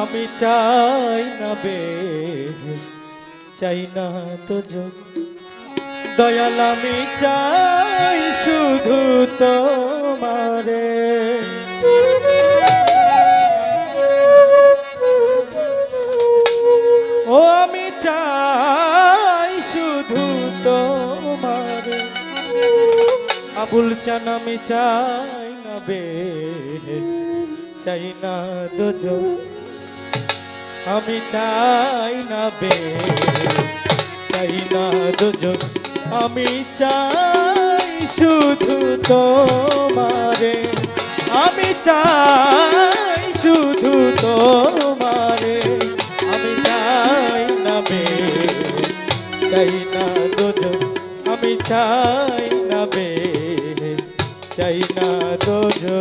আমি চাই না বে চাই না তো যোগ। দয়াল, আমি চাই শুধু তোমারে। ও, আমি চাই শুধু তোমারে। আবুল চান, আমি চাই না বে চাই না দোজো আমি চাই না বে, চাই না দোজো আমি চাই শুধু তোমারে। আমি চাই শুধু তোমারে। আমি চাই না বে, চাই না দোজো আমি চাই না বে, চাই না দোজো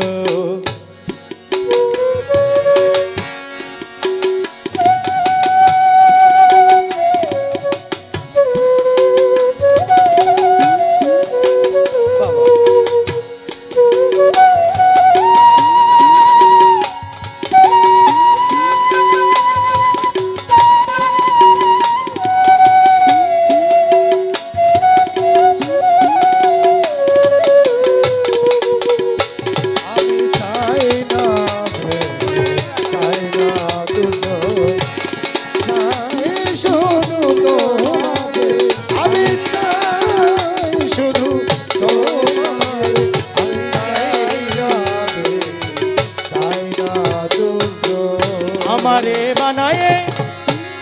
আমারে বানায়ে,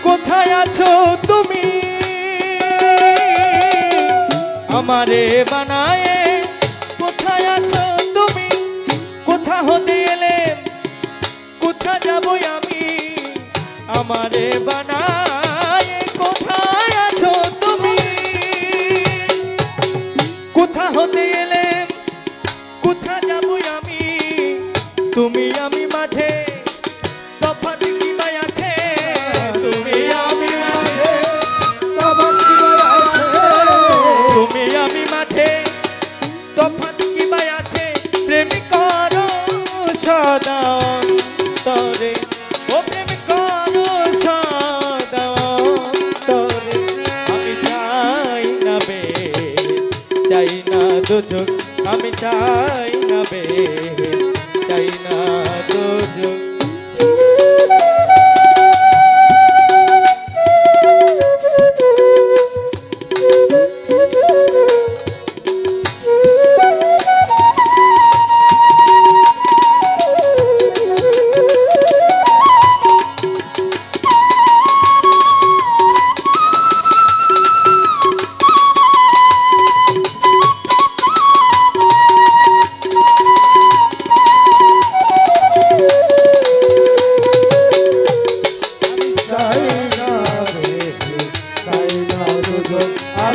কোথায় আছো তুমি? আমারে বানায়ে, কোথায় আছো তুমি? কোথা হতে এলে? কোথা যাব আমি? আমারে বানায়ে, কোথায় আছো তুমি? কোথা হতে এলে? কোথা যাব আমি? তুমি দুজক আমি চাই না বে চাই না দুজক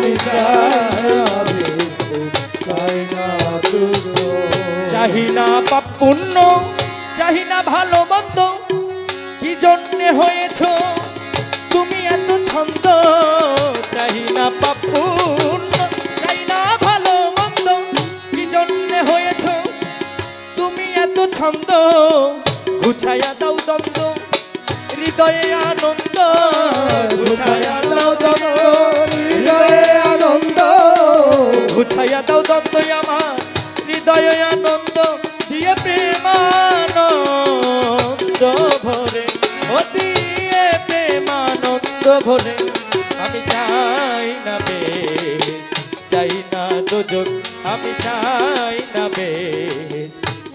আমি চাই না বেশি চাই না দুটো চাহি না পাপ পুণ্য চাহি ভালো মন্দ কি জন্যে হয়েছ? তুমি এত ছন্দ গুছাইয়া দাও দ্বন্দ্ব আমার, হৃদয়ে আনন্দ দিয়ে প্রেমানন্দ ভরে। ও দিয়ে প্রেমানন্দ ভরে, আমি চাই না বে, চাই না দোজক আমি চাই না বে,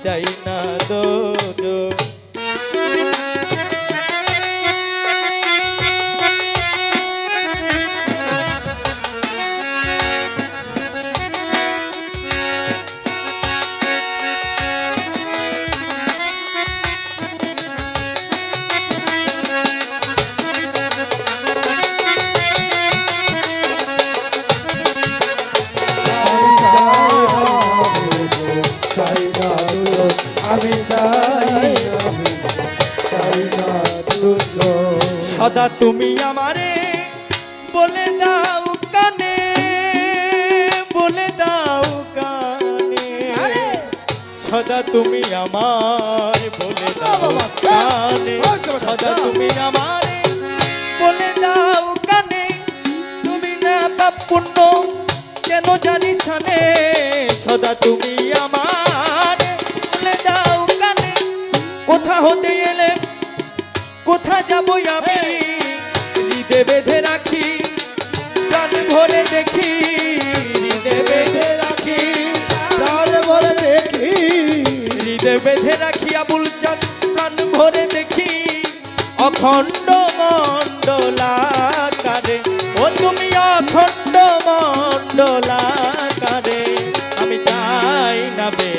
চাই না দোজক সদা তুমি আমারে বলে দাও কানে বলে দাও কানে। সদা তুমি আমার বলে দাও কানে। সদা তুমি আমার বলে দাও কানে। তুমি না পাপ পুণ্য কেন জানি ছানে। সদা তুমি আমার বলে দাও কানে। কোথা হতে এলে কোথা যাব আমি? হৃদে বেঁধে রাখি, প্রাণ ভরে দেখি, হৃদে বেঁধে রাখি, প্রাণে ভরে দেখি। হৃদে বেঁধে রাখি আবুল চাঁদ, প্রাণ ভরে দেখি। অখণ্ড মণ্ডলাকারে, ও তুমি অখণ্ড মণ্ডলাকারে, আমি চাই না বে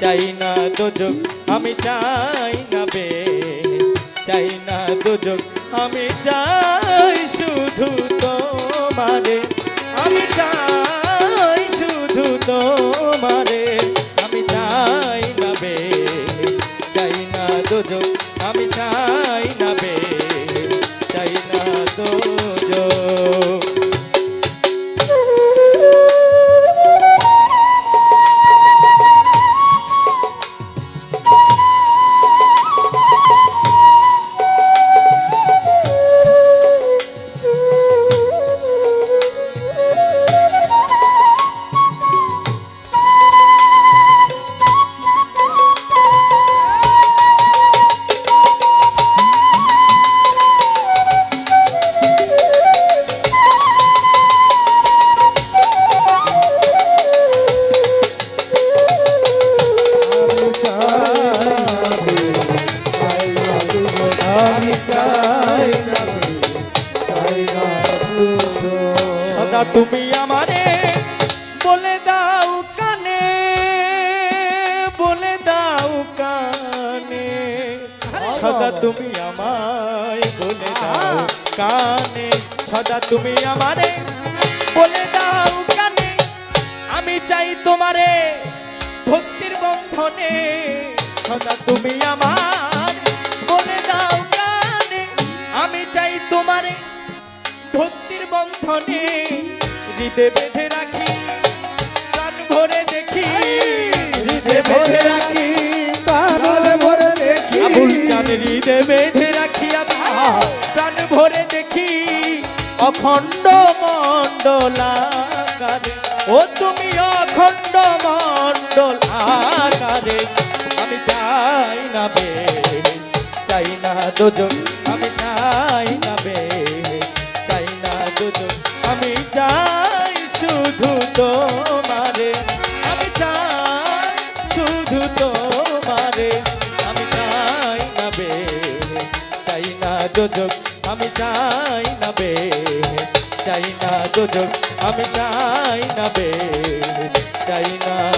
চাই না দোজক আমি চাই না বে চাই না দুজন আমি চাই শুধু তোমারে। আমি চাই শুধু তোমারে। আমি চাই না বে। চাই না দুজন আমি চাই সদা তুমি আমারে বলে দাও কানে বলে দাও কানে। সদা তুমি আমায় বলে দাও কানে সদা তুমি আমারে বলে দাও কানে। আমি চাই তোমারে ভক্তির বন্ধনে সদা তুমি আমার বন্ধনে হৃদে বেঁধে রাখি প্রাণ ভরে দেখি। হৃদে বেঁধে রাখি প্রাণে ভরে দেখি। আবুল চান হৃদে বেঁধে রাখি প্রাণ ভরে দেখি। অখণ্ড মণ্ডলাকারে ও তুমি অখণ্ড মণ্ডল আকারে আমি চাই না বে চাই না দোজন তোমারে, আমি চাই শুধু তোমারে, আমি চাই না বে, চাই না যোজক আমি চাই না বে, চাই না যোজক আমি চাই না বে, চাই না